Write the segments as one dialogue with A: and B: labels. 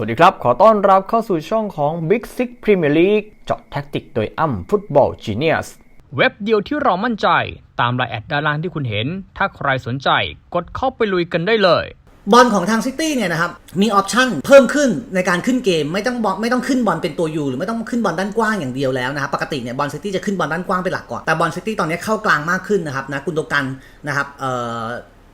A: สวัสดีครับ ขอต้อนรับเข้าสู่ช่องของ Big Six Premier League เจาะแท็กติกโดยอ้ำฟุตบอล Genius
B: เว็บเดียวที่เรามั่นใจตามรายแอดด้านล่างที่คุณเห็น ถ้าใครสนใจกดเข้าไปลุยกันได้เลย
C: บอลของทางซิตี้เนี่ยนะครับ มีออปชั่นเพิ่มขึ้นในการขึ้นเกม ไม่ต้องบอลไม่ต้องขึ้นบอลเป็นตัวยูหรือไม่ต้องขึ้นบอลด้านกว้างอย่างเดียวแล้วนะครับ ปกติเนี่ยบอลซิตี้จะขึ้นบอลด้านกว้างเป็นหลักก่อน แต่บอลซิตี้ตอนนี้เข้ากลางมากขึ้นนะครับนะกุนโดกันนะครับเอ่อ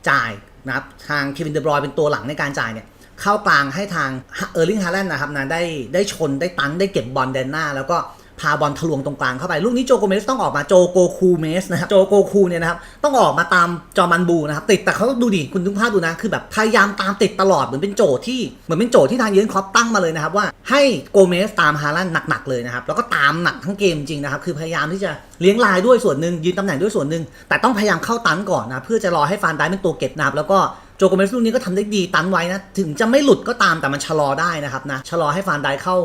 C: จ่ายนะครับทางเควินเดบรอยเป็นตัวหลังในการจ่ายเนี่ย เข้ากลางให้ทางเออร์ลิงฮาแลนด์นะครับนะได้ได้ชนได้ตันได้เก็บบอลแดนหน้า แล้วก็พาบอลทะลวงตรงกลางเข้าไป ลูกนี้โจโกเมสต้องออกมาโจโกคูเมสนะครับโจโกคูเนี่ยนะครับต้องออกมาตามจอมันบูนะครับติดแต่เขาดูดิคุณทุกภาพดูนะ คือแบบพยายามตามติดตลอดเหมือนเป็นโจที่เหมือนเป็นโจที่ทางเยนครอปตั้งมาเลยนะครับว่าให้โกเมสตามฮาลันหนักๆเลยนะครับแล้วก็ตามหนักทั้งเกมจริงนะครับคือพยายามที่จะเลี้ยงลายด้วยส่วนหนึ่งยืนตำแหน่งด้วยส่วนหนึ่งแต่ต้องพยายามเข้าตันก่อนนะเพื่อจะรอให้ฟานได้เป็นตัวเก็บนับแล้วก็ โจโกเมสลูกนี้ก็ทำได้ดีตันไว้นะ ถึงจะไม่หลุดก็ตามแต่มันชะลอได้นะครับนะ ชะลอให้ฟานได้เข้า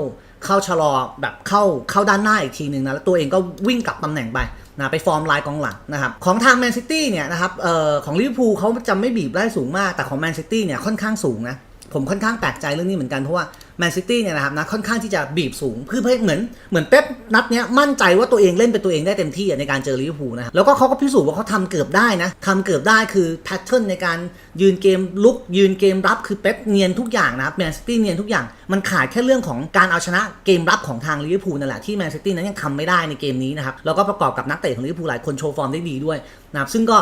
C: เข้าชะลอแบบเข้าเข้าด้านหน้าอีกทีหนึ่งนะ แล้วตัวเองก็วิ่งกลับตำแหน่งไปนะไปฟอร์มลายกองหลังนะครับของทางแมนซิตี้เนี่ยนะครับเอ่อของลิเวอร์พูลเขาจะไม่บีบได้สูงมากแต่ของแมนซิตี้เนี่ยค่อนข้างสูงนะผมค่อนข้างแปลกใจเรื่องนี้เหมือนกันเพราะว่า แมนซิตี้เนี่ยนะครับนะค่อนข้างที่จะบีบสูงคือเหมือนเหมือนเป๊ปนัดเนี้ยมั่นใจว่าตัวเองเล่นเป็นตัวเองได้เต็มที่ในการเจอลิเวอร์พูลนะครับแล้วก็เขาก็พิสูจน์ว่าเขาทำเกือบได้นะทำเกือบได้คือแพทเทิร์นในการยืนเกมลุกยืนเกมรับคือเป๊ปเนียนทุกอย่างนะครับแมนซิตี้เนียนทุกอย่างมันขาดแค่เรื่องของการเอาชนะเกมรับของทางลิเวอร์พูลนั่นแหละที่แมนซิตี้นั้นยังทำไม่ได้ในเกมนี้นะครับแล้วก็ประกอบกับนักเตะของลิเวอร์พูลหลายคนโชว์ฟอร์มได้ดีด้วยนะครับซึ่งก็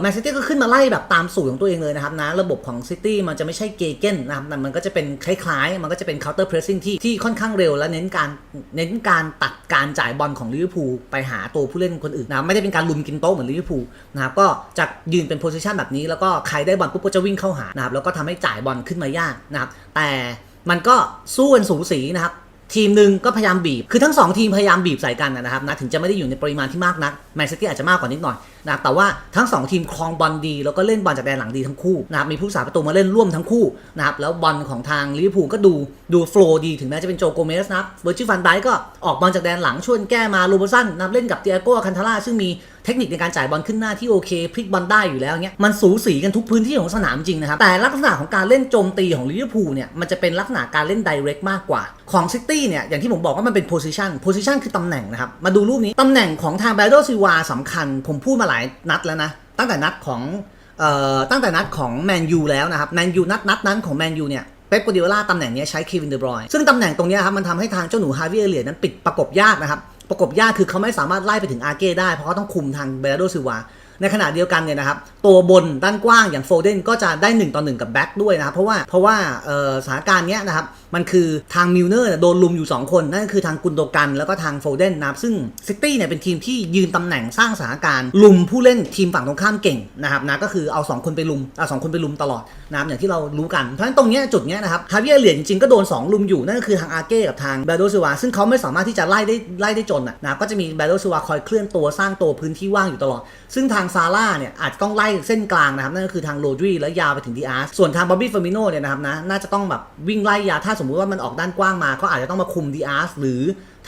C: แมนซิตี้ก็ขึ้นมาไล่แบบตามสูตรของตัวเองเลยนะครับนะระบบของซิตี้มันจะไม่ใช่เกเก้นนะครับแต่มันก็จะเป็นคล้ายๆ มันก็จะเป็น counter pressing ที่ที่ค่อนข้างเร็ว และเน้นการเน้นการตัดการจ่ายบอลของลิเวอร์พูลไปหาตัวผู้เล่นคนอื่นนะไม่ได้เป็นการลุมกินโต๊ะเหมือนลิเวอร์พูลนะครับก็จะยืนเป็นโพซิชันแบบนี้ แล้วก็ใครได้บอลปุ๊บก็จะวิ่งเข้าหานะครับแล้วก็ทำให้จ่ายบอลขึ้นมายากนะครับแต่มันก็สู้กันสูสีนะครับทีมหนึ่งก็พยายามบีบ คือทั้ง 2 ทีมพยายามบีบใส่กันนะครับนะ ถึงจะไม่ได้อยู่ในปริมาณที่มากนัก แมนซิตี้อาจจะมากกว่านิดหน่อย นะครับแต่ว่าทั้ง 2 ทีมครองบอลดี แล้วก็เล่นบอลจากแดนหลังดีทั้งคู่นะครับมีผู้สาประตูมาเล่นร่วมทั้งคู่นะครับแล้วบอลของทางลิเวอร์พูลก็ดูดูโฟล์ดีถึงแม้จะเป็นโจโกเมสนะครับเวอร์จิฟันไดก็ออกบอลจากแดนหลังช่วยแก้มาลูโบสันนะเล่นกับเตียโก้คันทาร่าซึ่งมีเทคนิคในการจ่ายบอลขึ้นหน้าที่โอเคพลิกบอลได้อยู่แล้วเงี้ยมันสูสีกันทุกพื้นที่ของสนามจริงนะครับแต่ลักษณะของการเล่นโจมตีของลิเวอร์พูลเนี่ยมันจะเป็นลักษณะการเล่นไดเรกมากกว่าของซิตี้เนี่ยอย่างที่ผมบอกว่ามันเป็นโพซิชันโพซิชันคือตำแหน่งนะครับมาดูรูปนี้ตำแหน่งของทางแบรโดซิวาสำคัญผมพูดมาหลายนัดแล้วนะ ตั้งแต่นัดของเอ่อตั้งแต่นัดของแมนยูแล้วนะครับแมนยูนัดนัดนั้นของแมนยูเนี่ยเป๊ปกัวดิโอลาตำแหน่งนี้ใช้เควินเดบรอยซึ่งตำแหน่งตรงนี้ครับมันทำให้ทางเจ้าหนูฮาร์วีเอเลียนั้นปิดประกบยากนะครับประกบยากคือเขาไม่สามารถไล่ไปถึงอาเก้ได้เพราะเขาต้องคุมทางเบรโดซิวา ในขณะเดียวกันเนี่ยนะครับตัวบนด้านกว้างอย่างโฟเดนก็จะได้ 1 ต่อ 1 กับแบ็กด้วยนะครับเพราะว่าเพราะว่าสถานการณ์เนี้ยนะครับมันคือทางมิลเนอร์โดนลุมอยู่ 2 คน นั่นก็คือทางกุนโดกันแล้วก็ทางโฟเดนนะครับซึ่งซิตี้เนี่ยเป็นทีมที่ยืนตำแหน่งสร้างสถานการณ์ลุมผู้เล่นทีมฝั่งตรงข้ามเก่งนะครับนะก็คือเอา 2 คนไปลุมเอาสองคนไปลุมตลอดนะครับอย่างที่เรารู้กัน เพราะฉะนั้นตรงเนี้ยจุดเนี้ยนะครับฮาวิเอเหรียญจริงๆก็โดน 2 ลุมอยู่นั่นก็คือทางอาเก้กับทางเบโดซิวาซึ่งเขาไม่สามารถที่จะไล่ได้ไล่ได้จนนะก็จะมีเบโดซิวาคอยเคลื่อนตัวสร้างตัวพื้นที่ว่างอยู่ตลอด ซึ่งทางซาร่าเนี่ยอาจจะต้องไล่เส้นกลางนะครับนั่นก็คือทางโรดรีแล้วยาวไปถึงดีอาร์ส่วนทางบ๊อบบี้เฟอร์มิโนเนี่ยนะครับนะน่าจะต้องแบบวิ่งไล่ยาวถ้าสมมุติว่ามันออกด้านกว้างมาก็อาจจะต้องมาคุมดีอาร์หรือ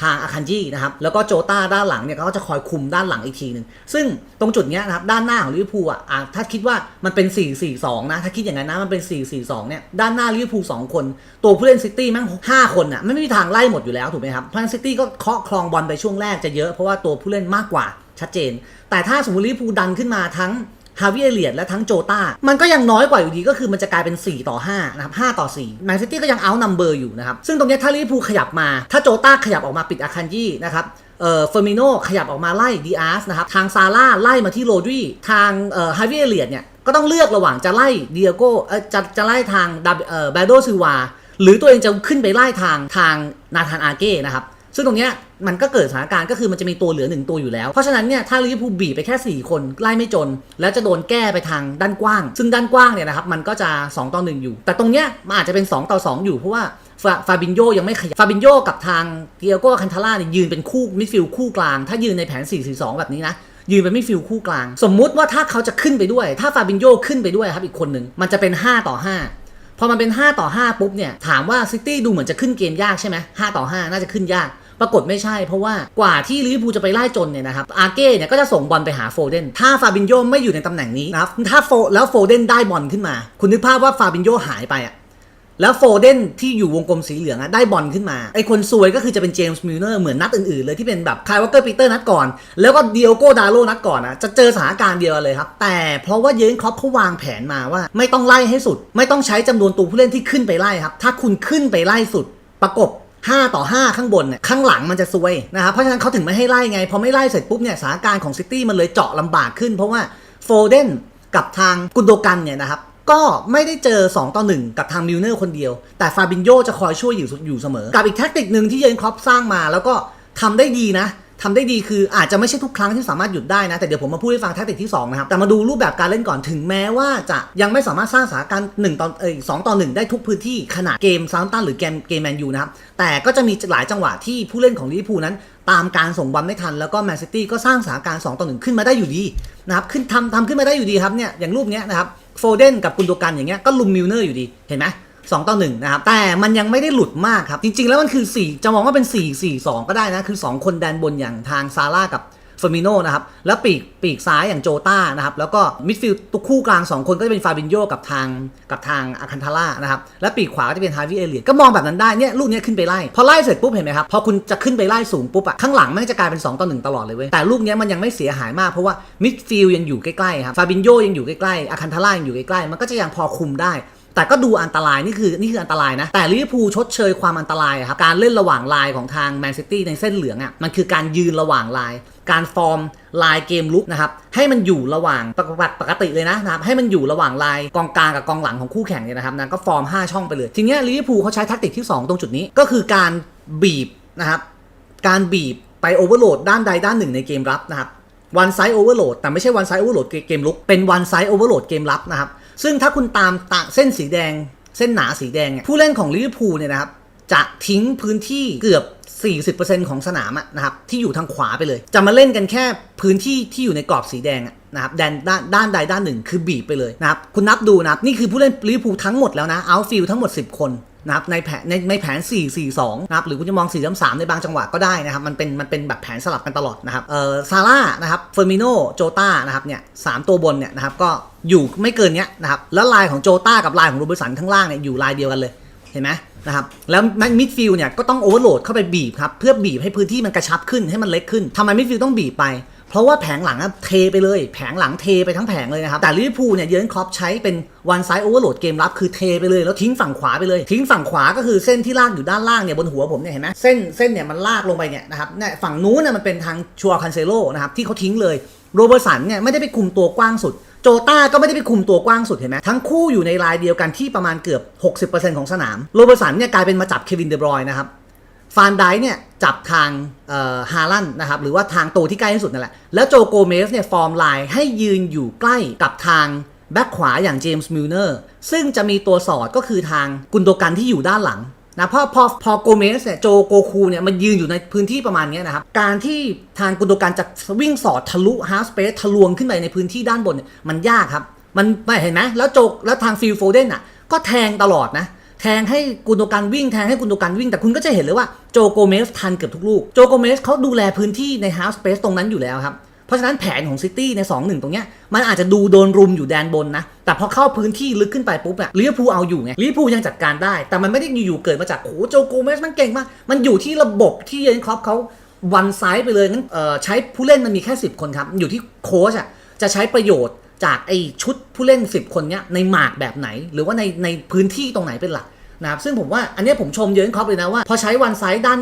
C: ทางอาคันจีนะครับแล้วก็โจต้าด้านหลังเนี่ยเขาก็จะคอยคุมด้านหลังอีกทีหนึ่งซึ่งตรงจุดเนี้ยนะครับด้านหน้าของลิเวอร์พูลอะถ้าคิดว่ามันเป็น 4-4-2 นะถ้าคิดอย่างนั้นนะมันเป็น 4-4-2 เนี่ยด้านหน้าลิเวอร์พูล2คน ตัวผู้เล่นซิตี้แม่ง5คนอะไม่มีทางไล่หมดอยู่แล้วถูกไหมครับเพราะซิตี้ก็เคาะคลองบอลไปช่วงแรกจะเยอะเพราะว่าตัวผู้เล่นมากกว่า ชัดเจน แต่ถ้าสมมติลิเวอร์พูลดันขึ้นมาทั้งฮาวิเอเลียดและทั้งโจตามันก็ยังน้อยกว่าอยู่ดีก็คือมันจะกลายเป็น 4 ต่อ 5 นะครับ 5 ต่อ4แมนซิตี้ก็ยังเอานัมเบอร์อยู่นะครับ ซึ่งตรงนี้ถ้าลิเวอร์พูลขยับมา ถ้าโจตาขยับออกมาปิดอาคันยี่นะครับเอ่อเฟอร์มิโนขยับออกมาไล่ดีอาร์สนะครับ ทางซาร่าไล่มาที่โรดรีทางเอ่อฮาวิเอเลียดเนี่ย ก็ต้องเลือกระหว่างจะไล่เดียโก้เอ่อจะจะไล่ทางดับเอ่อแบโดซิวาหรือตัวเองจะขึ้นไปไล่ทางทางนาธานอาเก้นะครับ ซึ่งตรงเนี้ยมันก็เกิดสถานการณ์ก็คือมันจะมีตัวเหลือหนึ่งตัวอยู่แล้ว เพราะฉะนั้นเนี่ยถ้าลิเวอร์พูลบีบไปแค่ 4 คนไล่ไม่จน แล้วจะโดนแก้ไปทางด้านกว้าง ซึ่งด้านกว้างเนี่ยนะครับมันก็จะ 2 ต่อ 1 อยู่ แต่ตรงเนี้ยมันอาจจะเป็น 2 ต่อ 2 อยู่เพราะว่าฟาฟาบินโยยังไม่ขยับ ฟาบินโยกับทางเดียโก้คันทาร่าเนี่ยยืนเป็นคู่มิดฟิลด์คู่กลาง ถ้ายืนในแผน 4-4-2 แบบนี้นะยืนเป็นมิดฟิลด์คู่กลาง สมมุติว่าถ้าเขาจะขึ้นไปด้วย ถ้าฟาบินโยขึ้นไปด้วยครับอีกคนหนึ่งมันจะเป็น 5 ต่อ 5พอมันเป็น 5 ต่อ 5 ปุ๊บเนี่ย ถามว่าซิตี้ดูเหมือนจะขึ้นเกมยากใช่ไหม5ต่อ 5 น่าจะขึ้นยาก ปรากฏไม่ใช่ เพราะว่ากว่าที่ลิเวอร์พูลจะไปไล่จนเนี่ยนะครับอาเก้เนี่ยก็จะส่งบอลไปหาโฟเดนถ้าฟาบินโยไม่อยู่ในตำแหน่งนี้นะครับถ้าโฟแล้วโฟเดนได้บอลขึ้นมา คุณนึกภาพว่าฟาบินโยหายไปอะแล้วโฟเดนที่อยู่วงกลมสีเหลืองอะได้บอลขึ้นมาไอคนซวยก็คือจะเป็นเจมส์มิลเนอร์เหมือนนัดอื่นๆเลยที่เป็นแบบคายวอเกอร์ปีเตอร์นัดก่อน แล้วก็เดียโก้ดาโลนัดก่อนอะจะเจอสถานการณ์เดียวเลยครับ แต่เพราะว่าเยนคล็อปเขาวางแผนมาว่า ไม่ต้องไล่ให้สุด ไม่ต้องใช้จำนวนตัวผู้เล่นที่ขึ้นไปไล่ครับ ถ้าคุณขึ้นไปไล่สุด ประกบ 5 ต่อ 5 ข้างบนเนี่ยข้างหลังมันจะซวยนะครับเพราะฉะนั้นเขาถึงไม่ให้ไล่ไง พอไม่ไล่เสร็จปุ๊บเนี่ยสถานการณ์ของซิตี้มันเลยเจาะลำบากขึ้น เพราะว่าโฟเดนกับทางกุนโดกันเนี่ยนะครับก็ไม่ได้เจอ 2 ต่อ 1 กับทางมิลเนอร์คนเดียว แต่ฟาบินโยจะคอยช่วยอยู่อยู่เสมอ กับอีกแท็กติกหนึ่งที่เยนครอปสร้างมาแล้วก็ทำได้ดีนะ ทำได้ดีคืออาจจะไม่ใช่ทุกครั้งที่สามารถหยุดได้นะ แต่เดี๋ยวผมมาพูดให้ฟังแท็กติกที่2นะครับแต่มาดูรูปแบบการเล่นก่อนถึงแม้ว่าจะยังไม่สามารถสร้างสถานการณ์1ต่งตอนเอ้ย2ต่อ1ได้ทุกพื้นที่ขนาดเกมซาร์ตันหรือเกมเกมแมนยูนะครับแต่ก็จะมีหลายจังหวะที่ผู้เล่นของลิเวอร์พูลนั้น ตามการส่งบอลไม่ทันแล้วก็แมนซิตี้ก็สร้างสถานการณ์2ต่อ1ขึ้นมาได้อยู่ดีนะครับขึ้นทำทำขึ้นมาได้อยู่ดีครับเนี่ยอย่างรูปเนี้ยนะครับโฟเดนกับกุนโดกันอย่างเงี้ยก็ลุมมิลเนอร์อยู่ดีเห็นไหม สองต่อหนึ่งนะครับ แต่มันยังไม่ได้หลุดมากครับ จริง ๆ แล้วมันคือ 4 จะมองว่าเป็น 4 4 2 ก็ได้นะ คือ 2 คนแดนบนอย่างทางซาร่ากับเฟอร์มิโนนะครับ แล้วปีกปีกซ้ายอย่างโจต้านะครับ แล้วก็มิดฟิลด์ตัวคู่กลาง 2 คนก็จะเป็นฟาบินโยกับทางกับทางอาคันทาร่านะครับ และปีกขวาก็จะเป็นฮาวิเอเลียก็มองแบบนั้นได้เนี่ยลูกนี้ขึ้นไปไล่ พอไล่เสร็จปุ๊บเห็นไหมครับ พอคุณจะขึ้นไปไล่สูงปุ๊บอะข้างหลังมันจะกลายเป็น 2 ต่อ 1 ตลอดเลยเว้ย แต่ลูกนี้มันยังไม่เสียหายมากเพราะว่ามิดฟิลด์ยังอยู่ใกล้ๆครับ ฟาบินโยยังอยู่ใกล้ๆอาคันทาร่ายังอยู่ใกล้ๆมันก็จะยังพอคุมได้ แต่ก็ดูอันตรายนี่คือนี่คืออันตรายนะ แต่ลิเวอร์พูลชดเชยความอันตรายครับการเล่นระหว่างลายของทางแมนซิตี้ในเส้นเหลืองอะมันคือการยืนระหว่างลาย การฟอร์มลายเกมลุกนะครับให้มันอยู่ระหว่างปกติปกติเลยนะนะครับให้มันอยู่ระหว่างลายกองกลางกับกองหลังของคู่แข่งเนี่ยนะครับนะก็ฟอร์ม 5 ช่องไปเลย ทีนี้ลิเวอร์พูลเขาใช้แทักติกที่ 2 ตรงจุดนี้ก็คือการบีบนะครับการบีบไปโอเวอร์โหลดด้านใดด้านหนึ่งในเกมรับนะครับวันไซ์โอเวอร์โหลดแต่ไม่ใช่วันไซ์โอเวอร์โหลดเกมลุกเป็นวันไซ์โอเวอร์โหลดเกมรับนะครับ ซึ่งถ้าคุณตามตาเส้นสีแดง เส้นหนาสีแดงเนี่ยผู้เล่นของลิเวอร์พูลเนี่ยนะครับจะทิ้งพื้นที่เกือบ 40%ของสนามะนะครับที่อยู่ทางขวาไปเลย จะมาเล่นกันแค่พื้นที่ที่อยู่ในกรอบสีแดงนะครับแดนด้านด้านใดด้านหนึ่งคือบีบไปเลยนะครับคุณนับดูนะครับนี่คือผู้เล่นลิเวอร์พูลทั้งหมดแล้วนะเอาฟิลทั้งหมด 10 คน นะครับในแผนในในแผน 4-4-2นะครับหรือคุณจะมอง 4-3-3 ในบางจังหวะก็ได้นะครับมันเป็นมันเป็นแบบแผนสลับกันตลอดนะครับเอ่อซาร่านะครับเฟอร์มิโนโจต้านะครับเนี่ยสามตัวบนเนี่ยนะครับก็อยู่ไม่เกินเนี้ยนะครับแล้วลายของโจต้ากับลายของโรเบร์สันข้างล่างเนี่ยอยู่ลายเดียวกันเลยเห็นไหมนะครับแล้วมิดฟิลด์เนี่ยก็ต้องโอเวอร์โหลดเข้าไปบีบครับเพื่อบีบให้พื้นที่มันกระชับขึ้นให้มันเล็กขึ้นทำไมมิดฟิลด์ต้องบีบไป เพราะว่าแผงหลังอะเทไปเลย แผงหลังเทไปทั้งแผงเลยนะครับ แต่ลิเวอร์พูลเนี่ยเยิร์นคล็อปใช้เป็นวันไซ e ์โอเวอร์โหลดเกมรับคือเทไปเลย แล้วทิ้งฝั่งขวาไปเลย ทิ้งฝั่งขวาก็คือเส้นที่ลากอยู่ด้านล่างเนี่ยบนหัวผมเนี่ยเห็นไหมเส้นเส้นเนี่ยมันลากลงไปเนี่ยนะครับเนี่ยฝั่งนู้นเนี่ยมันเป็นทางชัวคันเซโลนะครับที่เขาทิ้งเลยโรเบอร์สันเนี่ยไม่ได้ไปคุมตัวกว้างสุดโจต้าก็ไม่ได้ไปคุมตัวกว้างสุดเห็นไหมทั้งคู่อยู่ในลายเดียวกันที่ประมาณเกือบ 60%ของสนามโรเบอร์สันเนี่ยกลายเป็นมาจับเควินเดบรอยน์นะครับ ฟานไดเนี่ยจับทางฮาลันนะครับหรือว่าทางตัวที่ใกล้ที่สุดนั่นแหละ แล้วโจโกเมสเนี่ยฟอร์มไลน์ให้ยืนอยู่ใกล้กับทางแบ็คขวาอย่างเจมส์มิลเนอร์ซึ่งจะมีตัวสอดก็คือทางกุนโดกันที่อยู่ด้านหลังนะพราะพอพอโกเมสเนี่ยโจโกคูเนี่ยมันยืนอยู่ในพื้นที่ประมาณนี้นะครับ การที่ทางกุนโดกันจะวิ่งสอดทะลุฮาร์สเปซทะลวงขึ้นไปในพื้นที่ด้านบนเนี่ยมันยากครับ มันไม่เห็นไหมแล้วโจแล้วทางฟิลโฟเดนอะก็แทงตลอดนะ แทงให้กุนโดกันวิ่งแทงให้กุนโดกันวิ่ง แต่คุณก็จะเห็นเลยว่าโจโกเมสทันเกือบทุกลูก โจโกเมสเขาดูแลพื้นที่ในฮาร์สเปซตรงนั้นอยู่แล้วครับ เพราะฉะนั้นแผนของซิตี้ใน 2-1 ตรงเนี้ยมันอาจจะดูโดนรุมอยู่แดนบนนะ แต่พอเข้าพื้นที่ลึกขึ้นไปปุ๊บอะลิเวอร์พูลเอาอยู่ไงลิเวอร์พูลยังจัดการได้ แต่มันไม่ได้อยู่ๆเกิดมาจากโอ้โจโกเมสมันเก่งมาก มันอยู่ที่ระบบที่เยนครอปเขาวันไซด์ไปเลยงั้นเออใช้ผู้เล่นมันมีแค่ 10 คนครับอยู่ที่โค้ชอะจะใช้ประโยชน์ จากไอชุดผู้เล่น 10 คนเนี้ยในหมากแบบไหน หรือว่าในในพื้นที่ตรงไหนเป็นหลักนะครับซึ่งผมว่าอันนี้ผมชมเยนครอบเลยนะว่า พอใช้วันไซด์ด้าน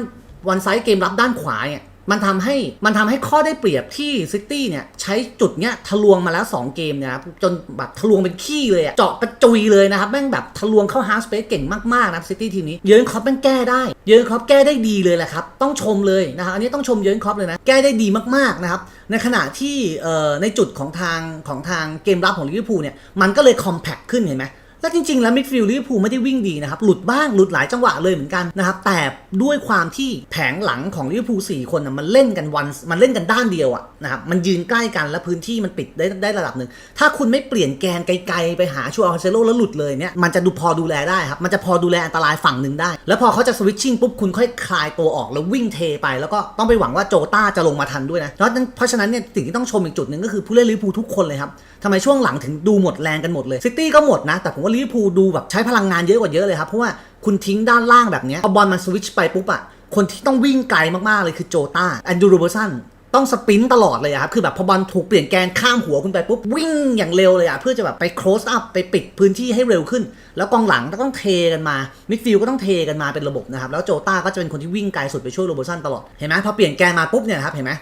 C: วันไซด์เกมรับด้านขวาเนี่ย มันทำให้มันทำให้ข้อได้เปรียบที่ซิตี้เนี่ยใช้จุดเนี้ยทะลวงมาแล้ว 2 เกมเนะครับจนแบบทะลวงเป็นขี้เลยอะเจาะกระจุยเลยนะครับแม่งแบบทะลวงเข้าฮาร์สเปซเก่งมากๆนะครับซิตี้ทีมนี้เยิร์นครอปแม่งแก้ได้ เยิร์นครอปแก้ได้ดีเลยแหละครับต้องชมเลยนะครับอันนี้ต้องชมเยิร์นครอปเลยนะแก้ได้ดีมากๆนะครับในขณะที่เอ่อในจุดของทางของทางเกมรับของลิเวอร์พูลเนี่ยมันก็เลยคอมแพคขึ้นเห็นไหม แล้วจริงๆ แล้วมิดฟิลด์ลิเวอร์พูลไม่ได้วิ่งดีนะครับ หลุดบ้างหลุดหลายจังหวะเลยเหมือนกันนะครับ แต่ด้วยความที่แผงหลังของลิเวอร์พูล4คนนะมันเล่นกันวันมันเล่นกันด้านเดียวอะนะครับมันยืนใกล้กันแล้วพื้นที่มันปิดได้ได้ระดับหนึ่ง ถ้าคุณไม่เปลี่ยนแกนไกลๆ ไปหาชัวร์คอนเซโลแล้วหลุดเลยเนี่ยมันจะดูพอดูแลได้ครับมันจะพอดูแลอันตรายฝั่งหนึ่งได้ แล้วพอเขาจะสวิตชิ่งปุ๊บคุณค่อยคลายตัวออกแล้ววิ่งเทไป แล้วก็ต้องไปหวังว่าโจต้าจะลงมาทันด้วยนะเพราะฉะนั้นเพราะฉะนั้นเนี่ยสิ่งที่ต้องชมอีกจุดหนึ่งก็คือผู้เล่นลิเวอร์พูลทุกคนเลยครับทำไมช่วงหลังถึงดูหมดแรงกันหมดเลยซิตี้ก็หมดนะแต่ผมว่าลิเวอร์พูลดูแบบใช้พลังงานเยอะกว่าเยอะเลยครับ เพราะว่าคุณทิ้งด้านล่างแบบนี้พอบอลมันสวิตช์ไปปุ๊บอะคนที่ต้องวิ่งไกลมากๆเลยคือโจตาแอนดูโรเบอร์สันต้องสปรินต์ตลอดเลยครับ คือแบบพอบอลถูกเปลี่ยนแกนข้ามหัวคุณไปปุ๊บวิ่งอย่างเร็วเลยอะเพื่อจะแบบไป close up ไปปิดพื้นที่ให้เร็วขึ้น แล้วกองหลังก็ต้องเทกันมา มิดฟิลก็ต้องเทกันมาเป็นระบบนะครับ แล้วโจต้าก็จะเป็นคนที่วิ่งไกลสุดไปช่วยโรเบอร์สันตลอด เห็นไหมพอเปลี่ยนแกนมาปุ๊บเนี่ยครับ เห็นไหม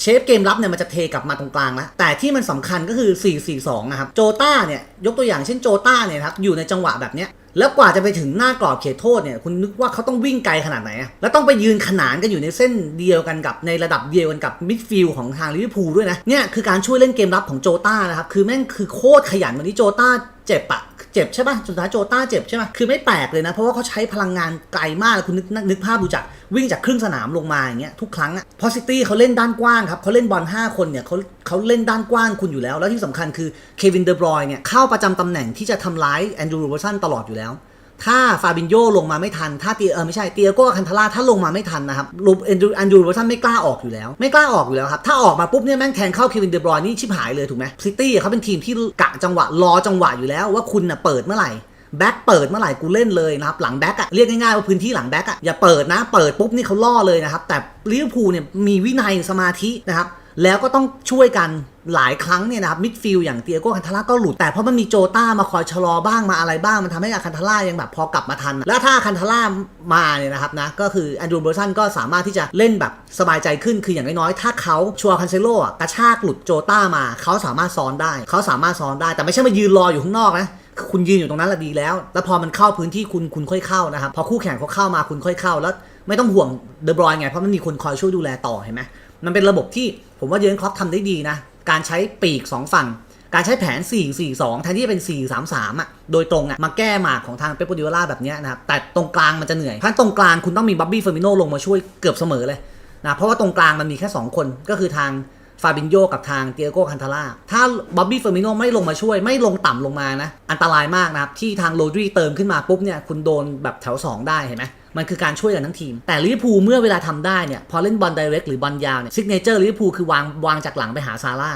C: เชฟเกมรับเนี่ยมันจะเทกลับมาตรงกลางแล้ว แต่ที่มันสำคัญก็คือ 4-4-2 นะครับ โจต้าเนี่ย ยกตัวอย่างเช่นโจต้าเนี่ยครับ อยู่ในจังหวะแบบเนี้ยแล้วกว่าจะไปถึงหน้ากรอบเขตโทษเนี่ยคุณนึกว่าเขาต้องวิ่งไกลขนาดไหนอะแล้วต้องไปยืนขนานกันอยู่ในเส้นเดียวกันกับในระดับเดียวกันกับมิดฟิลด์ของทางลิเวอร์พูลด้วยนะ เนี่ยคือการช่วยเล่นเกมรับของโจต้านะครับ คือแม่งคือโคตรขยันวันนี้โจต้าเจ็บอะ เจ็บใช่ป่ะสุดท้ายโจต้าเจ็บใช่ป่ะคือไม่แปลกเลยนะ เพราะว่าเขาใช้พลังงานไกลมากเลยคุณนึกนึกภาพดูจากวิ่งจากครึ่งสนามลงมาอย่างเงี้ยทุกครั้งอะพอซิตี้เขาเล่นด้านกว้างครับเขาเล่นบอล5 คนเนี่ยเขาเขาเล่นด้านกว้างคุณอยู่แล้ว แล้วที่สำคัญคือเควินเดอบรอยเนี่ยเข้าประจำตำแหน่งที่จะทำร้ายแอนดรูโรเบอร์สันตลอดอยู่แล้ว ถ้าฟาบินโยลงมาไม่ทัน ถ้าเตียเออไม่ใช่เตียโก้คันทาร่าถ้าลงมาไม่ทันนะครับรูแอนดรูแอนดรูโรเบอร์สันไม่กล้าออกอยู่แล้ว ไม่กล้าออกอยู่แล้วครับ ถ้าออกมาปุ๊บเนี่ยแม่งแทงเข้าเควินเดอบรอยนี่ชิบหายเลยถูกไหมซิตี้เขาเป็นทีมที่กะจังหวะรอจังหวะอยู่แล้วว่าคุณน่ะเปิดเมื่อไหร่แบ็คเปิดเมื่อไหร่กูเล่นเลยนะครับหลังแบ็คอะเรียกง่ายๆว่าพื้นที่หลังแบ็คอะอย่าเปิดนะ เปิดปุ๊บนี่เขาล่อเลยนะครับแต่ลิเวอร์พูลเนี่ยมีวินัยสมาธินะครับ แล้วก็ต้องช่วยกันหลายครั้งเนี่ยนะครับมิดฟิลด์อย่างเตียโก้คันทาร่าก็หลุดแต่เพราะมันมีโจต้ามาคอยชะลอบ้างมาอะไรบ้างมันทำให้อาคันทาร่ายังแบบพอกลับมาทัน แล้วถ้าคันทาร่ามาเนี่ยนะครับนะก็คือแอนดรูเบอร์สันก็สามารถที่จะเล่นแบบสบายใจขึ้นคืออย่างน้อยๆถ้าเขาชัวร์คันเซโลกระชากหลุดโจต้ามาเขาสามารถซ้อนได้เขาสามารถซ้อนได้ แต่ไม่ใช่มายืนรออยู่ข้างนอกนะคุณยืนอยู่ตรงนั้นละดีแล้ว แล้วพอมันเข้าพื้นที่คุณคุณค่อยเข้านะครับพอคู่แข่งเขาเข้ามาคุณค่อยเข้าแล้วไม่ต้องห่วงเดอะบรอยไงเพราะมันมีคนคอยช่วยดูแลต่อเห็นไหม มันเป็นระบบที่ผมว่าเยอร์นคล็อปทำได้ดีนะ การใช้ปีก 2 ฝั่ง การใช้แผน 4 4 2 แทนที่จะเป็น 4 3 3อะ โดยตรงอะ มาแก้หมากของทางเปปโปดิโอล่าแบบนี้นะครับ แต่ตรงกลางมันจะเหนื่อย เพราะตรงกลางคุณต้องมีบับบี้เฟอร์มิโนลงมาช่วยเกือบเสมอเลยนะ เพราะว่าตรงกลางมันมีแค่ 2 คน ก็คือทาง ฟาบินโยกับทางเตียโกคันทาร่าถ้าบ๊อบบี้เฟอร์มิโนไม่ลงมาช่วยไม่ลงต่ำลงมานะ อันตรายมากนะครับ ที่ทางโรดรีเติมขึ้นมาปุ๊บเนี่ยคุณโดนแบบแถว 2 ได้เห็นไหมมันคือการช่วยกันทั้งทีม แต่ลิเวอร์พูลเมื่อเวลาทำได้เนี่ยพอเล่นบอลไดเรกหรือบอลยาวเนี่ยซิกเนเจอร์ลิเวอร์พูลคือวางวางจากหลังไปหาซาร่า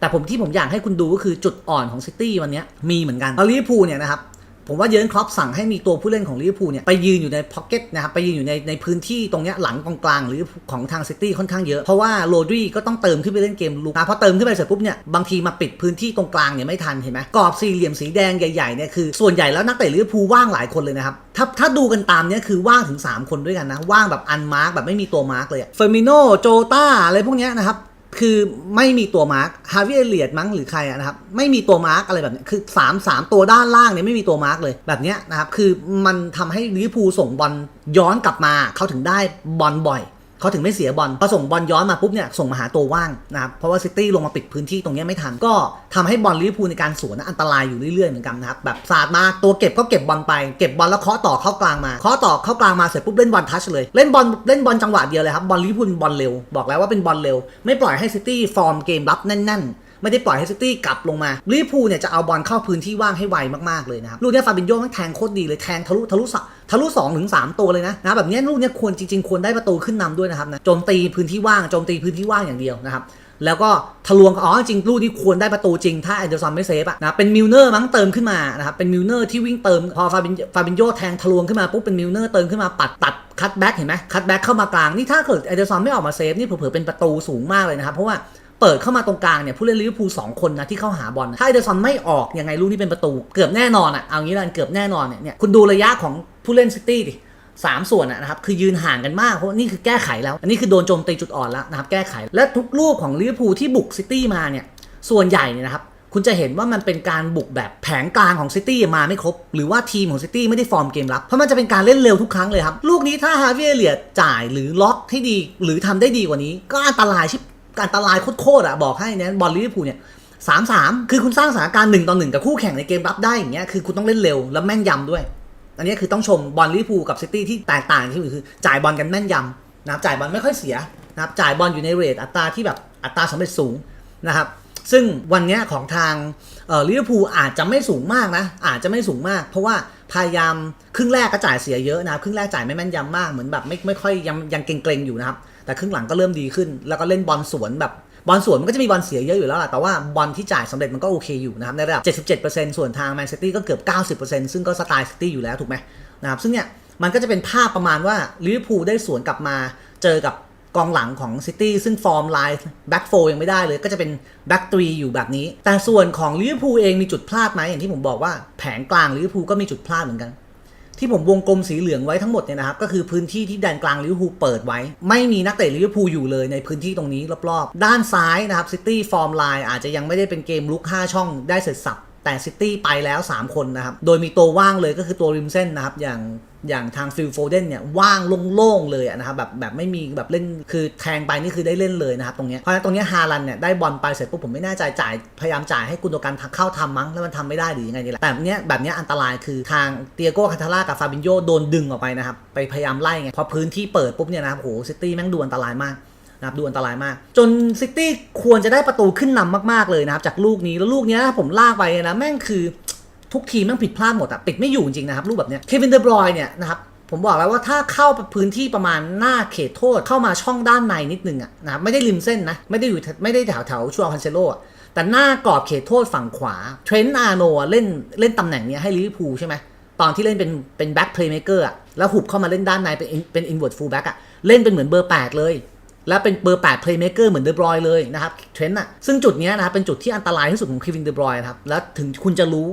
C: แต่ผมที่ผมอยากให้คุณดูก็คือจุดอ่อนของซิตี้วันนี้มีเหมือนกันแล้วลิเวอร์พูลเนี่ยนะครับ ผมว่าเยอร์นคล็อปสั่งให้มีตัวผู้เล่นของลิเวอร์พูลเนี่ยไปยืนอยู่ในพ็อกเก็ตนะครับไปยืนอยู่ในในพื้นที่ตรงเนี้ยหลังกองกลางหรือของทางซิตี้ค่อนข้างเยอะ เพราะว่าโรดรีก็ต้องเติมขึ้นไปเล่นเกมลุกนะพอเติมขึ้นไปเสร็จปุ๊บเนี่ยบางทีมาปิดพื้นที่ตรงกลางเนี่ยไม่ทันเห็นไหมกรอบสี่เหลี่ยมสีแดงใหญ่ๆเนี่ยคือส่วนใหญ่แล้วนักเตะลิเวอร์พูลว่างหลายคนเลยนะครับถ้าถ้าดูกันตามเนี่ยคือว่างถึง 3 คนด้วยกันนะว่างแบบอันมาร์กแบบไม่มีตัวมาร์กเลยเฟอร์มิโนโจตาอะไรพวกเนี้ยนะครับ คือไม่มีตัวมาร์คฮาวิเอเลียดมั้งหรือใครอะนะครับไม่มีตัวมาร์คอะไรแบบนี้คือ3 3 ตัวด้านล่างเนี่ยไม่มีตัวมาร์คเลยแบบนี้นะครับคือมันทำให้ลิเวอร์พูลส่งบอลย้อนกลับมาเขาถึงได้บอลบ่อย เขาถึงไม่เสียบอลพอส่งบอลย้อนมาปุ๊บเนี่ยส่งมาหาตัวว่างนะครับเพราะว่าซิตี้ลงมาปิดพื้นที่ตรงนี้ไม่ทันก็ทำให้บอลลิเวอร์พูลในการสวนนะอันตรายอยู่เรื่อยๆเหมือนกันนะครับแบบสาดมาตัวเก็บก็เก็บบอลไปเก็บบอลแล้วเคาะต่อเข้ากลางมาเคาะต่อเข้ากลางมาเสร็จปุ๊บเล่นบอลทัชเลยเล่นบอลเล่นบอลจังหวะเดียวเลยครับบอลลิเวอร์พูลบอลเร็วบอกแล้วว่าเป็นบอลเร็ว ไม่ปล่อยให้ซิตี้ฟอร์มเกมรับแน่นๆ ไม่ได้ปล่อยให้ซิตี้กลับลงมาลิเวอร์พูลเนี่ยจะเอาบอลเข้าพื้นที่ว่างให้ไวมากๆเลยนะครับลูกนี้ฟาบินโยมันแทงโคตรดีเลยแทงทะลุทะลุสะทะลุสองถึงสามตัวเลยนะนะแบบนี้ลูกนี้ควรจริงๆควรได้ประตูขึ้นนำด้วยนะครับนะโจมตีพื้นที่ว่างโจมตีพื้นที่ว่างอย่างเดียวนะครับแล้วก็ทะลวง อ๋อ จริงลูกนี้ควรได้ประตูจริง ถ้าแอนเดอร์สันไม่เซฟอะนะเป็นมิลเนอร์มั้งเติมขึ้นมานะครับ เป็นมิลเนอร์ที่วิ่งเติม พอฟาบินฟาบินโยแทงทะลวงขึ้นมาปุ๊บเป็นมิลเนอร์เติมขึ้นมาปัดตัดคัตแบ็กเห็นไหมคัตแบ็กเข้ามากลาง นี่ถ้าเกิดแอนเดอร์สันไม่ออกมาเซฟนี่เผลอๆเป็นประตูสูงมากเลยนะครับ เพราะว่า เปิดเข้ามาตรงกลางเนี่ยผู้เล่นลิเวอร์พูลสองคนนะที่เข้าหาบอลถ้าเอเดอร์สันไม่ออกยังไงลูกนี้เป็นประตูเกือบแน่นอนอะเอางี้ละกันเกือบแน่นอนเนี่ยเนี่ยคุณดูระยะของผู้เล่นซิตี้ดิสามส่วนอะนะครับคือยืนห่างกันมากเพราะนี่คือแก้ไขแล้ว อันนี้คือโดนโจมตีจุดอ่อนแล้วนะครับแก้ไข และทุกลูกของลิเวอร์พูลที่บุกซิตี้มาเนี่ยส่วนใหญ่เนี่ยนะครับคุณจะเห็นว่ามันเป็นการบุกแบบแผงกลางของซิตี้มาไม่ครบ หรือว่าทีมของซิตี้ไม่ได้ฟอร์มเกมรับ เพราะมันจะเป็นการเล่นเร็วทุกครั้งเลยครับ ลูกนี้ถ้าฮาวิเอเลียจ่ายหรือล็อกให้ดี หรือทำได้ดีกว่านี้ ก็อันตรายชิบ อันตรายโคตรๆอะบอกให้เนี่ยบอลลิเวอร์พูลเนี่ยสามสามคือคุณสร้างสถานการณ์หนึ่งต่อหนึ่งกับคู่แข่งในเกมรับได้อย่างเงี้ยคือคุณต้องเล่นเร็วแล้วแม่นยำด้วย อันนี้คือต้องชมบอลลิเวอร์พูลกับซิตี้ที่แตกต่างที่คือ จ่ายบอลกันแม่นยำนะครับจ่ายบอลไม่ค่อยเสียนะครับจ่ายบอลอยู่ในเรทอัตราที่แบบอัตราสำเร็จสูงนะครับซึ่งวันนี้ของทางลิเวอร์พูลอาจจะไม่สูงมากนะอาจจะไม่สูงมาก เพราะว่าพยายามครึ่งแรกก็จ่ายเสียเยอะนะครับครึ่งแรกจ่ายไม่แม่นยำมากเหมือนแบบไม่ไม่ค่อยยังยังเกรงๆอยู่นะครับ แต่ครึ่งหลังก็เริ่มดีขึ้น แล้วก็เล่นบอลสวนแบบบอลสวนมันก็จะมีบอลเสียเยอะอยู่แล้วแหละแต่ว่าบอลที่จ่ายสำเร็จมันก็โอเคอยู่นะครับในระดับ 77%ส่วนทางแมนซิตี้ก็เกือบ 90%ซึ่งก็สไตล์ซิตี้อยู่แล้วถูกไหมนะครับซึ่งเนี่ยมันก็จะเป็นภาพประมาณว่าลิเวอร์พูลได้สวนกลับมาเจอกับกองหลังของซิตี้ซึ่งฟอร์มไลน์แบ็กโฟยังไม่ได้เลย ก็จะเป็นแบ็กตรีอยู่แบบนี้ แต่ส่วนของลิเวอร์พูลเองมีจุดพลาดไหมอย่างที่ผมบอกว่าแผงกลางลิเวอร์พูลก็มีจุดพลาดเหมือนกัน ที่ผมวงกลมสีเหลืองไว้ทั้งหมดเนี่ยนะครับก็คือพื้นที่ที่แดนกลางลิเวอร์พูลเปิดไว้ ไม่มีนักเตะลิเวอร์พูลอยู่เลยในพื้นที่ตรงนี้รอบๆ ด้านซ้ายนะครับซิตี้ฟอร์มไลน์อาจจะยังไม่ได้เป็นเกมลุก5ช่องได้เสร็จสับแต่ซิตี้ไปแล้ว 3 คนนะครับ โดยมีตัวว่างเลยก็คือตัวริมเส้นนะครับ อย่าง อย่างทางฟิลโฟเดนเนี่ยว่างโล่งๆเลยนะครับแบบแบบไม่มีแบบเล่นคือแทงไปนี่คือได้เล่นเลยนะครับตรงเนี้ยเพราะฉะนั้นตรงเนี้ยฮาลันเนี่ยได้บอลไปเสร็จปุ๊บผมไม่แน่ใจจ่ายพยายามจ่ายให้กุนโดกันเข้าทำมั้งแล้วมันทำไม่ได้หรือยังไงนี่แหละแต่เนี้ยแบบเนี้ยอันตรายคือทางเตียโก้คาทาร่ากับฟาบินโยโดนดึงออกไปนะครับไปพยายามไล่ไงพอพื้นที่เปิดปุ๊บเนี่ยนะครับโหซิตี้แม่งดูอันตรายมากนะครับดูอันตรายมาก จนซิตี้ควรจะได้ประตูขึ้นนำมากๆเลยนะครับจากลูกนี้แล้วลูกเนี้ยผมลากไปนะแม่งคือ ทุกทีมแม่งผิดพลาดหมดอะปิดไม่อยู่จริงนะครับลูกแบบเนี้ยเควินเดบรอยเนี่ยนะครับผมบอกแล้วว่าถ้าเข้าพื้นที่ประมาณหน้าเขตโทษเข้ามาช่องด้านในนิดนึงอะนะครับไม่ได้ริมเส้นนะไม่ได้อยู่ไม่ได้แถวแถวชัวร์พันเชโลแต่หน้ากรอบเขตโทษฝั่งขวาเทรนต์อาร์โนเล่นเล่นตำแหน่งเนี้ยให้ลิเวอร์พูลใช่ไหมตอนที่เล่นเป็นเป็นแบ็คเพลย์เมเกอร์อะแล้วหุบเข้ามาเล่นด้านในเป็นเป็นอินเวอร์ตฟูลแบ็กอะเล่นเป็นเหมือนเบอร์แปดเลย และเป็นเบอร์8 playmaker เหมือนเดบรอยเลยนะครับเทรนต์อะซึ่งจุดนี้นะครับเป็นจุดที่อันตรายที่สุดของเควินเดบรอยนะครับแล้วถึงคุณจะรู้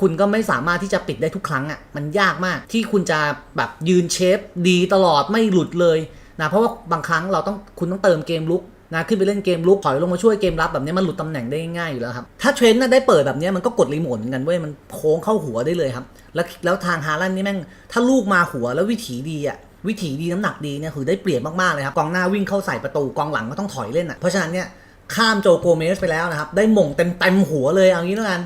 C: คุณก็ไม่สามารถที่จะปิดได้ทุกครั้งอะมันยากมากที่คุณจะแบบยืนเชฟดีตลอดไม่หลุดเลยนะเพราะว่าบางครั้งเราต้องคุณต้องเติมเกมลุกนะขึ้นไปเล่นเกมลุกถอยลงมาช่วยเกมรับแบบนี้มันหลุดตำแหน่งได้ง่ายอยู่แล้วครับ ถ้าเทรนต์น่ะได้เปิดแบบนี้มันก็กดรีโมทเหมือนกันเว้ยมันโค้งเข้าหัวได้เลยครับ แล้วแล้วทางฮาลันนี่แม่ง ถ้าลูกมาหัวแล้ววิถีดีอะวิถีดีน้ำหนักดีเนี่ยคือได้เปรียบมากๆเลยครับกองหน้าวิ่งเข้าใส่ประตูกองหลังก็ต้องถอยเล่นอะเพราะฉะนั้นเนี่ยข้ามโจโกเมสไปแล้วนะครับได้หม่งเต็มเต็มหัวเลยเอางี้แล้วกัน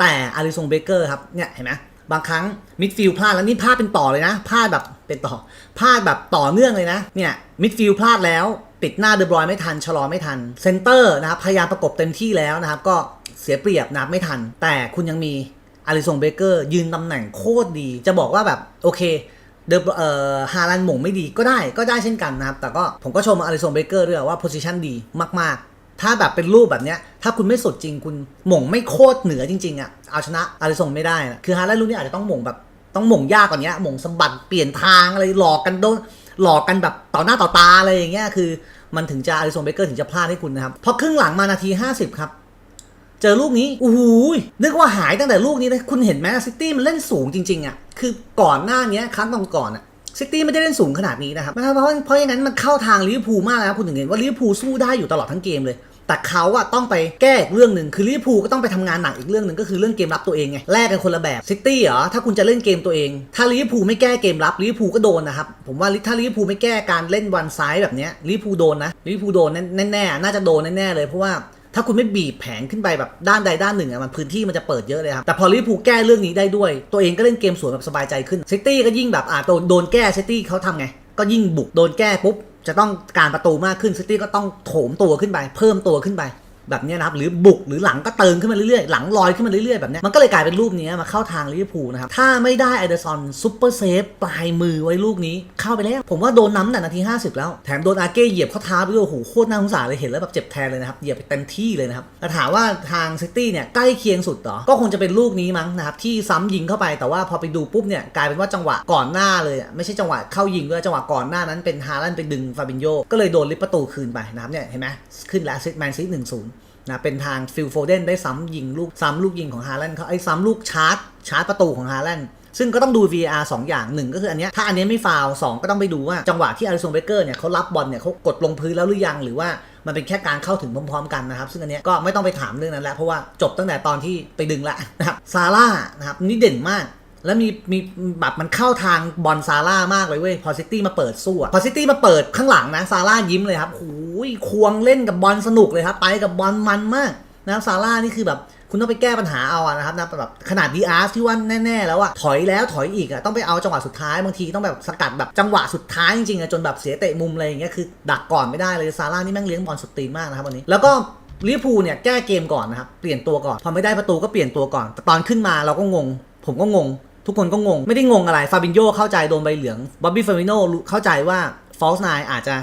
C: แต่อาริซงเบเกอร์ครับเนี่ยเห็นไหมบางครั้งมิดฟิลด์พลาดแล้วนี่พลาดเป็นต่อเลยนะพลาดแบบเป็นต่อพลาดแบบต่อเนื่องเลยนะเนี่ยมิดฟิลด์พลาดแล้วปิดหน้าเดบรอยไม่ทันชะลอไม่ทันเซนเตอร์นะครับพยายามประกบเต็มที่แล้วนะครับ ก็เสียเปรียบนะครับไม่ทัน แต่คุณยังมีอาริซงเบเกอร์ยืนตำแหน่งโคตรดี จะบอกว่าแบบโอเคเดอเอ่อฮาลันหม่งไม่ดีก็ได้ก็ได้เช่นกันนะครับ แต่ก็ผมก็ชมอาริซงเบเกอร์ด้วยว่าโพซิชันดีมาก ๆ ถ้าแบบเป็นรูปแบบเนี้ย ถ้าคุณไม่สุดจริงคุณหม่งไม่โคตรเหนือจริงๆอะเอาชนะอาริซงไม่ได้นะคือฮาร์ลันลูกนี้อาจจะต้องหม่งแบบต้องหม่งยากกว่านี้หม่งสะบัดเปลี่ยนทางอะไรหลอกกันโดนหลอกกันแบบต่อหน้าต่อตาอะไรอย่างเงี้ยคือมันถึงจะอาริซงเบเกอร์ถึงจะพลาดให้คุณนะครับพอครึ่งหลังมานาที 50 ครับ เจอลูกนี้โอ้โหนึกว่าหายตั้งแต่ลูกนี้นะคุณเห็นไหมซิตี้มันเล่นสูงจริงๆอะคือก่อนหน้านี้ครั้งก่อนๆอะ ซิตี้ไม่ได้เล่นสูงขนาดนี้นะครับเพราะเพราะอย่างนั้นมันเข้าทางลิเวอร์พูลมากแล้วคุณถึงเห็นว่าลิเวอร์พูลสู้ได้อยู่ตลอดทั้งเกมเลยแต่เขาอะต้องไปแก้อีกเรื่องหนึ่งคือลิเวอร์พูลก็ต้องไปทำงานหนักอีกเรื่องหนึ่งก็คือเรื่องเกมรับตัวเองไงแลกกันคนละแบบซิตี้เหรอถ้าคุณจะเล่นเกมตัวเอง ถ้าลิเวอร์พูลไม่แก้เกมรับลิเวอร์พูลก็โดนนะครับผมว่าถ้าลิเวอร์พูลไม่แก้การเล่นวันซ้ายแบบนี้ลิเวอร์พูลโดนนะลิเวอร์พูลโดนแน่ๆน่าจะโดนแน่ๆเลยเพราะว่า ถ้าคุณไม่บีบแผงขึ้นไปแบบด้านใดด้านหนึ่งอะมันพื้นที่มันจะเปิดเยอะเลยครับ แต่พอลิเวอร์พูลแก้เรื่องนี้ได้ด้วย ตัวเองก็เล่นเกมสวนแบบสบายใจขึ้นซิตี้ก็ยิ่งแบบอ่าโดนโดนแก้ซิตี้เขาทำไง ก็ยิ่งบุกโดนแก้ปุ๊บจะต้องการประตูมากขึ้นซิตี้ก็ต้องโถมตัวขึ้นไป เพิ่มตัวขึ้นไป แบบนี้นะครับหรือบุกหรือหลังก็เติมขึ้นมาเรื่อยๆ หลังลอยขึ้นมาเรื่อยๆ แบบนี้มันก็เลยกลายเป็นรูปนี้มาเข้าทางลิเวอร์พูลนะครับถ้าไม่ได้ไอเดอร์ซอนซุปเปอร์เซฟปลายมือไว้ลูกนี้เข้าไปแล้วผมว่าโดนน้ำแต่นาที 50 แล้ว แถมโดนอาเก้เหยียบข้าเท้าไปด้วยโอ้โหโคตรน่าสงสารเลยเห็นแล้วแบบเจ็บแทนเลยนะครับเหยียบไปเต็มที่เลยนะครับแต่ถามว่าทางซิตี้เนี่ยใกล้เคียงสุดเหรอก็คงจะเป็นลูกนี้มั้งนะครับที่ซ้ำยิงเข้าไปแต่ว่าพอไปดูปุ๊บเนี่ยกลายเป็นว่าจังหวะก่อนหน้าเลยไม่ใช่จังหวะเข้ายิงด้วยจังหวะก่อนหน้านั้นเป็นฮาลันไปดึงฟาบินโยก็เลยโดนลิฟประตูคืนไปนะครับเนี่ยเห็นไหมขึ้นแล้วซิตแมนซิตหนึ่งศูนย์ นะเป็นทางฟิลโฟเดนได้ซ้ำยิงลูกซ้ำลูกยิงของฮาแลนด์เขาไอ้ซ้ำลูกชาร์จชาร์จประตูของฮาแลนด์ซึ่งก็ต้องดู VR 2 อย่างหนึ่งก็คืออันนี้ถ้าอันนี้ไม่ฟาวสองก็ต้องไปดูว่าจังหวะที่อาริซงเบเกอร์เนี่ยเขารับบอลเนี่ยเขากดลงพื้นแล้วหรือยังหรือว่ามันเป็นแค่การเข้าถึงพร้อมๆกันนะครับ ซึ่งอันนี้ก็ไม่ต้องไปถามเรื่องนั้นแล้วเพราะว่าจบตั้งแต่ตอนที่ไปดึงละนะครับซาร่านะครับนี่เด่นมาก แล้วมีมีแบบมันเข้าทางบอลซาร่ามากเลยเว้ยพอซิตี้มาเปิดสู้อะพอซิตี้มาเปิดข้างหลังนะซาร่ายิ้มเลยครับโอ้ยควงเล่นกับบอลสนุกเลยครับไปกับบอลมันมากนะครับซาร่านี่คือแบบคุณต้องไปแก้ปัญหาเอาอะนะครับนะแบบขนาดดีอาร์ที่ว่าแน่ๆ แล้วอะถอยแล้วถอยอีกอะต้องไปเอาจังหวะสุดท้ายบางทีต้องแบบสกัดแบบจังหวะสุดท้ายจริงๆอะจนแบบเสียเตะมุมอะไรอย่างเงี้ยคือดักก่อนไม่ได้เลยซาร่านี่แม่งเลี้ยงบอลสุดตีนมากนะครับวันนี้แล้วก็ลิเวอร์พูลเนี่ยแก้เกมก่อนนะครับเปลี่ยนตัวก่อนพอไม่ได้ประตูก็เปลี่ยนตัวก่อนตอนขึ้นมาเราก็งง ผมก็งง ทุกคนก็งง ไม่ได้งงอะไรฟาบินโยเข้าใจโดนใบเหลืองบ๊อบบี้ฟาบิโนเข้าใจว่าฟอลส์ไนอาจจะ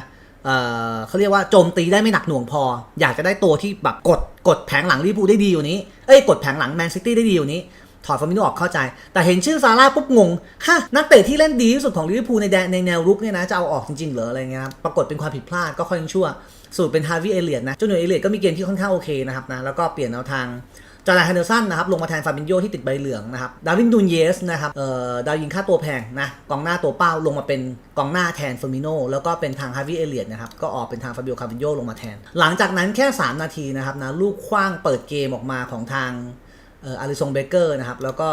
C: เออเขาเรียกว่าโจมตีได้ไม่หนักหน่วงพอ อยากจะได้ตัวที่แบบกดกดแผงหลังลิเวอร์พูลได้ดีอยู่นี้ เอ้ยกดแผงหลังแมนซิตี้ได้ดีอยู่นี้ ถอดฟาร์มิโนออกเข้าใจ แต่เห็นชื่อซาร่าปุ๊บงง ฮะ นักเตะที่เล่นดีที่สุดของลิเวอร์พูลในแดนในแนวรุกเนี่ยนะ จะเอาออกจริง ๆ เหรออะไรเงี้ยครับปรากฏเป็นความผิดพลาดก็ค่อยยังชั่วสรุดเป็นฮาร์วีเอเลียดนะเจ้าหน่วยเอเลียดก็มีเกมที่ค่อนข้างโอเคนะครับนะแล้วก็เปลี่ยนแนวทาง จอร์แดนฮันเดอร์สันนะครับลงมาแทนฟาบินโยที่ติดใบเหลืองนะครับดาวินดูนเยสนะครับเอ่อดาวยิงค่าตัวแพงนะกองหน้าตัวเป้าลงมาเป็นกองหน้าแทนเฟอร์มิโนแล้วก็เป็นทางฮาร์วีเอเลียดนะครับก็ออกเป็นทางฟาบิโอคาบินโยลงมาแทน หลังจากนั้นแค่ 3 นาทีนะครับนะลูกคว้างเปิดเกมออกมาของทางเอ่ออาริซงเบเกอร์นะครับแล้วก็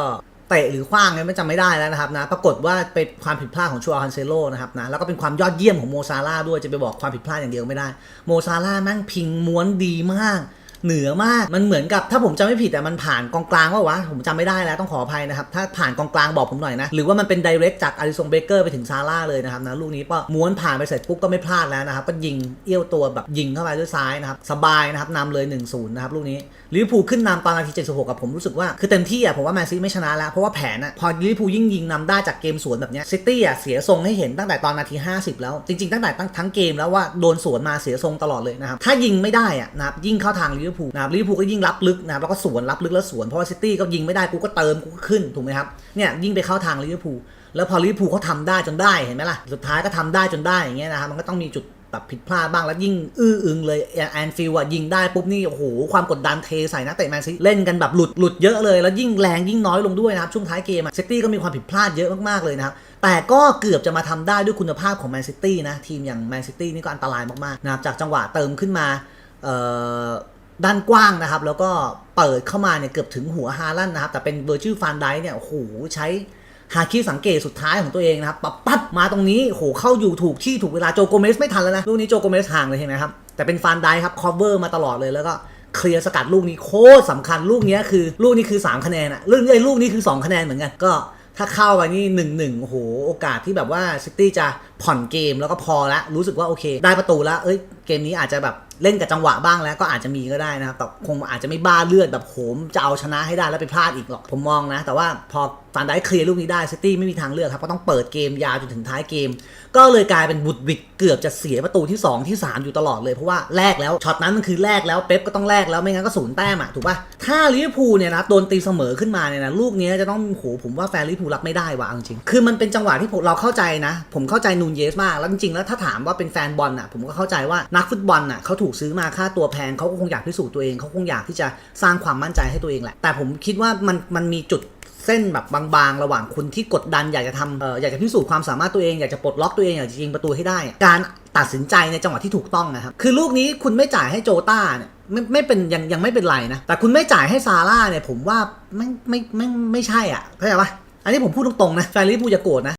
C: เตะหรือคว้างเนี่ยไม่จำไม่ได้แล้วนะครับนะปรากฏว่าเป็นความผิดพลาดของชัวร์ฮันเซโลนะครับนะแล้วก็เป็นความยอดเยี่ยมของโมซาร่าด้วยจะไปบอกความผิดพลาดอย่างเดียวไม่ได้โมซาร่าแม่งพิงม้วนดีมาก เหนือมาก มันเหมือนกับถ้าผมจำไม่ผิดแต่มันผ่านกองกลางว่าวะ ผมจำไม่ได้แล้วต้องขออภัยนะครับ ถ้าผ่านกองกลางบอกผมหน่อยนะ หรือว่ามันเป็น d i เรกจากอาริซงเบเกอร์ไปถึงซาร่าเลยนะครับนะลูกนี้ก็ม้วนผ่านไปเสร็จปุ๊บก็ไม่พลาดแล้วนะครับ ก็ยิงเอี้ยวตัวแบบยิงเข้าไปด้วยซ้ายนะครับ สบายนะครับนำเลย 1-0 นะครับลูกนี้ลิเวอร์พูลขึ้นนำตอนนาที76กับผมรู้สึกว่าคือเต็มที่อะผมว่าแมนซีไม่ชนะแล้วเพราะว่าแผนอะพอลิเวอร์พูลยิ่งยิงนำได้จากเกมสวนแบบเนี้ยซิตี้อะเสียทรงให้เห็นตั้งแต่ตอนนาที 50 แล้วจริงๆตั้งแต่ทั้งเกมแล้วว่าโดนสวนมาเสียทรงตลอดเลยนะครับถ้ายิงไม่ได้อะนะครับยิ่งเข้าทางลิเวอร์พูลนะครับลิเวอร์พูลก็ยิ่งรับลึกนะครับแล้วก็สวนรับลึกแล้วสวนเพราะว่าซิตี้ก็ยิงไม่ได้กูก็เติมกูก็ขึ้นถูกไหมครับเนี่ยยิ่งไปเข้าทางลิเวอร์พูลแล้วพอลิเวอร์พูลเขาทำได้จนได้เห็นไหมล่ะสุดท้ายก็ทำได้จนได้อย่างเงี้ยนะครับมันก็ต้องมีจุดแบบผิดพลาดบ้างแล้วยิ่งอื้ออึงเลยแอนฟิลอะยิงได้ปุ๊บนี่โอ้โหความกดดันเทใส่นักเตะแมนซีเล่นกันแบบหลุดหลุดเยอะเลย แล้วยิ่งแรงยิ่งน้อยลงด้วยนะครับ ช่วงท้ายเกมอะซิตี้ก็มีความผิดพลาดเยอะมากๆเลยนะครับ แต่ก็เกือบจะมาทำได้ด้วยคุณภาพของแมนซิตี้นะ ทีมอย่างแมนซิตี้นี่ก็อันตรายมากๆนะครับจากจังหวะเติมขึ้นมาเอ่อ ด้านกว้างนะครับ แล้วก็เปิดเข้ามาเนี่ยเกือบถึงหัวฮาลันนะครับ แต่เป็นเวอร์จิลฟานไดเนี่ยโหใช้หาคีสังเกตสุดท้ายของตัวเองนะครับปั๊บปั๊บมาตรงนี้โหเข้าอยู่ถูกที่ถูกเวลาโจโกเมสไม่ทันแล้วนะลูกนี้โจโกเมสห่างเลยเห็นไหมครับ แต่เป็นฟานไดครับคอเวอร์มาตลอดเลยแล้วก็เคลียร์สกัดลูกนี้โคตรสำคัญลูกนี้คือลูกนี้คือ 3 คะแนนอะลูกนี้ไอ้ลูกนี้คือ 2 คะแนนเหมือนกันก็ถ้าเข้าไปนี่หนึ่งหนึ่งโหโอกาสที่แบบว่าซิตี้จะ ผ่อนเกมแล้วก็พอละรู้สึกว่าโอเค ได้ประตูแล้วเอ้ยเกมนี้อาจจะแบบเล่นกับจังหวะบ้างแล้วก็อาจจะมีก็ได้นะครับแต่คงอาจจะไม่บ้าเลือดแบบโหมจะเอาชนะให้ได้แล้วไปพลาดอีกหรอกผมมองนะ แต่ว่าพอฟานไดเคลียร์ลูกนี้ได้ซิตี้ไม่มีทางเลือกครับก็ต้องเปิดเกมยาวจนถึงท้ายเกม ก็เลยกลายเป็นบุดวิดเกือบจะเสียประตูที่ 2 ที่ 3 อยู่ตลอดเลยเพราะว่าแลกแล้วช็อตนั้นมันคือแลกแล้วเป๊ปก็ต้องแลกแล้วไม่งั้นก็ศูนย์แต้มอะถูกป่ะถ้าลิเวอร์พูลเนี่ยนะโดนตีเสมอขึ้นมาเนี่ยนะลูกนี้จะต้องโหผมว่าแฟนลิเวอร์พูลรับไม่ได้ว่ะจริงคือมันเป็นจังหวะที่เราเข้าใจนะ ผมเข้าใจนูนเยสมาก แล้วจริงๆแล้วถ้าถามว่าเป็นแฟนบอลอะผมก็เข้าใจว่านักฟุตบอลอะเขาถูกซื้อมาค่าตัวแพงเขาก็คงอยากพิสูจน์ตัวเองเขาคงอยากที่จะสร้างความมั่นใจให้ตัวเองแหละ แต่ผมคิดว่ามันมันมีจุดเส้นแบบบางๆ ระหว่างคุณที่กดดันอยากจะทำเอออยากจะพิสูจน์ความสามารถตัวเองอยากจะปลดล็อกตัวเองอยากจะยิงประตูให้ได้ การตัดสินใจในจังหวะที่ถูกต้องนะครับคือลูกนี้คุณไม่จ่ายให้โจต้าเนี่ยไม่ไม่เป็นยังยังไม่เป็นไรนะ แต่คุณไม่จ่ายให้ซาร่าเนี่ยผมว่าไม่ไม่ไม่ไม่ใช่อะเข้าใจปะอันนี้ผมพูดตรงๆนะแฟนลิเวอร์พูอย่าโกรธนะ